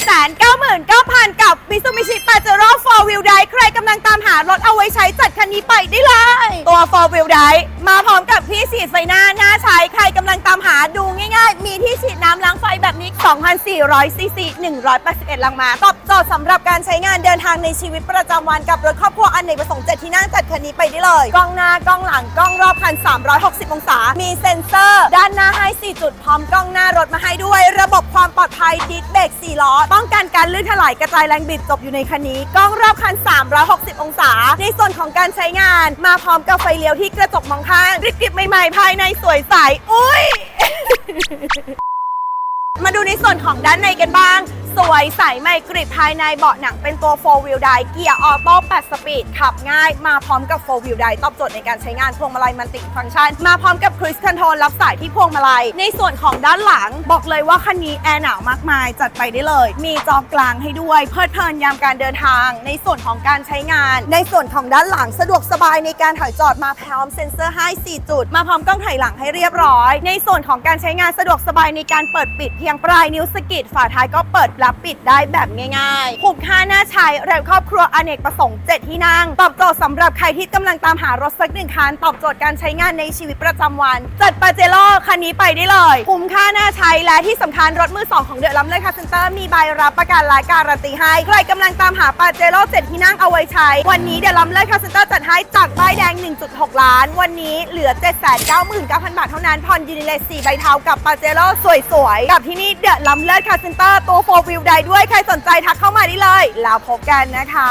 799,000 กับ Mitsubishi Pajero 4 Wheel Drive ใครกำลังตามหารถเอาไว้ใช้จัดคันนี้ไปได้เลย ตัว 4 Wheel Drive มาพร้อมกับที่ฉีดไฟหน้าหน้าใช้ใครกำลังตามหาดูง่ายๆ มีที่ฉีดน้ำล้างไฟแบบนี้ 2,400ซีซี181 ลังมาตอบโจทย์สำหรับการใช้งานเดางในชีวิตประจำวันกับรถครอบครัวอันเนกประสงค์7ที่นั่งจัดคันนี้ไปได้เลย กล้องหน้ากล้องหลังกล้องรอบคัน 360 องศา มีเซ็นเซอร์ ด้านหน้าให้ 4 จุดพร้อมกล้องหน้ารถมาให้ด้วย ระบบความปลอดภัยดิสเบรก4ล้อ ป้องกันการลื่นถลายกระจายแรงบิดจบอยู่ในคันนี้ กล้องรอบคัน 360 องศา ในส่วนของการใช้งาน มาพร้อมกับไฟเลี้ยวที่กระจกมองข้างริบกริบใหม่ๆ ภายในสวยใส อุ้ย มาดูในส่วนของด้านในกันบ้าง สวยใสใหม่กริบภายในเบาะหนังเป็นตัว 4 wheel drive เกียร์ออโต้8สปีดขับง่ายมาพร้อมกับ 4 wheel drive ตอบโจทย์ในการใช้งานพวงมาลัยมันติฟังก์ชัน มาพร้อมกับ cruise control รับสายที่พวงมาลัย ในส่วนของด้านหลังบอกเลยว่าคันนี้แอร์หนาวมากมายจัดไปได้เลย มีจอกลางให้ด้วยเพลิดเพลินยามการเดินทาง ในส่วนของการใช้งาน ในส่วนของด้านหลังสะดวกสบายในการถอยจอดมาพร้อมเซ็นเซอร์ให้ 4 จุด มาพร้อมกล้องถ่ายหลังให้เรียบร้อย ในส่วนของการใช้งานสะดวกสบายในการเปิดปิดเพียงปลายนิ้วสกิดฝาท้ายก็เปิดรับปิดได้แบบง่ายๆ คุ้มค่าน่าใช้แรงครอบครัวอเนกประสงค์ 7 ที่นั่ง ตอบโจทย์สำหรับใครที่กำลังตามหารถสักหนึ่งคัน ตอบโจทย์การใช้งานในชีวิตประจำวัน จัดปาเจโร่คันนี้ไปได้เลย คุ้มค่าน่าใช้และที่สำคัญรถมือสองของเดอะลัมเลยค่ะเซ็นเตอร์มีใบรับประกันและการันตีให้ ใครกำลังตามหาปาเจโร่7ที่นั่งเอาไว้ใช้ วันนี้เดอะลัมเลยค่ะเซ็นเตอร์จัดให้จากใบแดง 1.6 ล้าน วันนี้เหลือ 799,000 บาทเท่านั้นผ่อนยูนิเลส4ใบเทากับปาเจโร่สวยๆกับที่นี่เดอะลัมเลยค่ะเซ็นเตอร์ตัวโฟวิวไดด้วย ใครสนใจทักเข้ามาได้เลย แล้วพบกันนะคะ